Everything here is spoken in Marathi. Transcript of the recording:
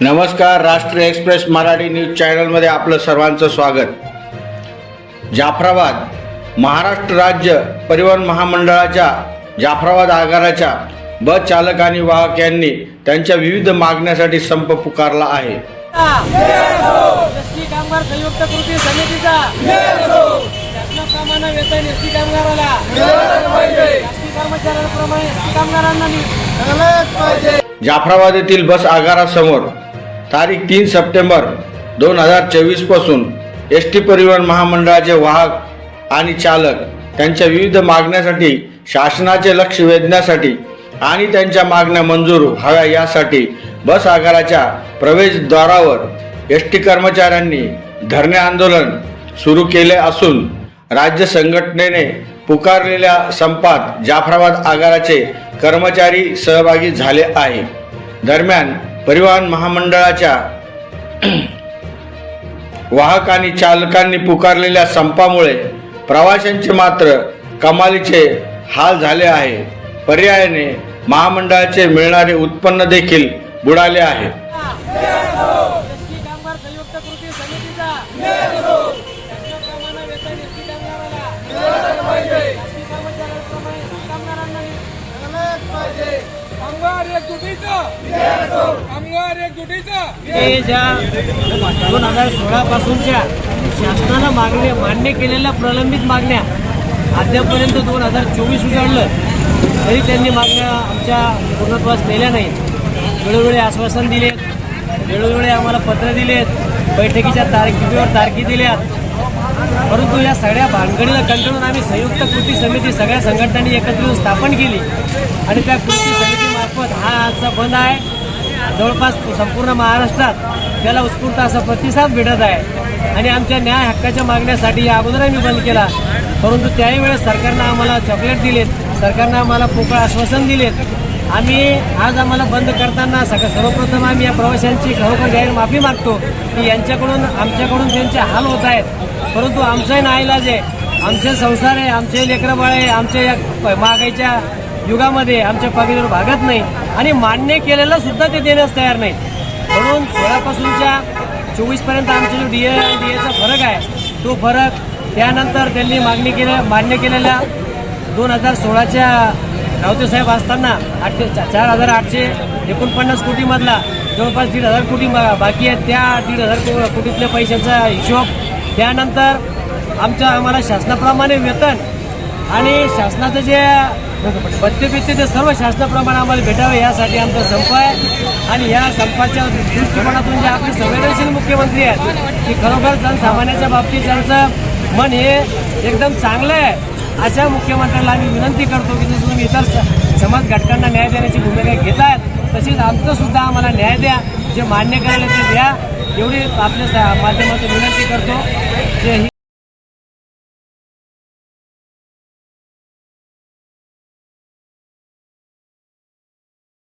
नमस्कार राष्ट्रीय एक्सप्रेस मराठी न्यूज चॅनलमध्ये आपलं सर्वांचं स्वागत. जाफराबाद महाराष्ट्र राज्य परिवहन महामंडळाच्या जाफराबाद आगाराच्या बस चालक आणि वाहक यांनी त्यांच्या विविध मागण्यासाठी संप पुकारला आहे. एसटी कामगार संयुक्त कृती समितीचा. शासनाप्रमाणे वेतन एसटी कामगाराला. एसटी कर्मचाऱ्यांप्रमाणे एसटी कामगारांना नि- जाफराबाद येथील बस आगारासमोर तारीख तीन सप्टेंबर दोन हजार चोवीसपासून एस टी परिवहन महामंडळाचे वाहक आणि चालक त्यांच्या विविध मागण्यासाठी शासनाचे लक्ष वेधण्यासाठी आणि त्यांच्या मागण्या मंजूर व्हाव्या यासाठी बस आगाराच्या प्रवेशद्वारावर एस टी कर्मचाऱ्यांनी धरणे आंदोलन सुरू केले असून राज्य संघटनेने पुकारलेल्या संपात जाफराबाद आगाराचे कर्मचारी सहभागी झाले आहे. दरम्यान परिवहन महामंडळाच्या वाहक आणि चालकांनी पुकारलेल्या संपामुळे प्रवाशांचे मात्र कमालीचे हाल झाले आहे. पर्यायाने महामंडळाचे मिळणारे उत्पन्न देखील बुडाले आहे. कामगार कामगार हे ज्या दोन हजार सोळा पासूनच्या शासनानं मागण्या मान्य केलेल्या प्रलंबित मागण्या अद्यापपर्यंत दोन हजार चोवीस उजाडलं तरी त्यांनी मागण्या आमच्या पूर्णत्वास नेल्या नाहीत. वेळोवेळी आश्वासन दिलेत वेळोवेळी आम्हाला पत्र दिलेत बैठकीच्या तारखेवर तारखी दिल्यात. परंतु या सगळ्या भानगडीला कंटाळून आम्ही संयुक्त कृती समिती सगळ्या संघटनांनी एकत्र येऊन स्थापन केली आणि त्या कृती मार्फत हा आजचा बंद आहे. जवळपास संपूर्ण महाराष्ट्रात त्याला उत्स्फूर्त असा प्रतिसाद भेटत आहे. आणि आमच्या न्याय हक्काच्या मागण्यासाठी या अगोदर आम्ही बंद केला. परंतु त्याही वेळेस सरकारनं आम्हाला चॉकलेट दिलेत. सरकारनं आम्हाला पोकळ आश्वासन दिलेत. आम्ही आज आम्हाला बंद करताना सग सर्वप्रथम आम्ही या प्रवाशांची खरोखर जाहीर माफी मागतो की यांच्याकडून आमच्याकडून त्यांचे हाल होत आहेत. परंतु आमचाही नाईलाज आहे. आमचे संसार आहे आमचे लेकरंबळ आहे आमच्या या महागाईच्या युगामध्ये आमच्या पगारीवर भागत नाही आणि मान्य केलेलं सुद्धा ते देण्यास तयार नाही म्हणून सोळापासूनच्या चोवीसपर्यंत आमचा जो डी ए डी एचा फरक आहे तो फरक त्यानंतर त्यांनी मागणी केल्या मान्य केलेल्या दोन हजार सोळाच्या रावतेसाहेब असताना आठशे चार हजार आठशे एकोणपन्नास कोटीमधला जवळपास दीड हजार कोटी बा- बाकी आहेत. त्या दीड हजार को- कोटीतल्या पैशाचा हिशोब त्यानंतर आमच्या आम्हाला शासनाप्रमाणे वेतन आणि शासनाचं जे भत्ते बित्ते ते सर्व शासनाप्रमाणे आम्हाला भेटावे यासाठी आमचा संप आहे. आणि या संपाच्या दृष्टिकोनातून जे आपले संवेदनशील मुख्यमंत्री आहेत की खरोखर जनसामान्याच्या बाबतीत त्यांचं मन हे एकदम चांगलं आहे अशा मुख्यमंत्र्यांना आम्ही विनंती करतो की जसं तुम्ही इतर स- समाज घटकांना न्याय देण्याची भूमिका घेत आहेत तशीच आमचंसुद्धा आम्हाला न्याय द्या जे मान्य करायला ते द्या एवढी आपल्या माध्यमातून विनंती करतो. जे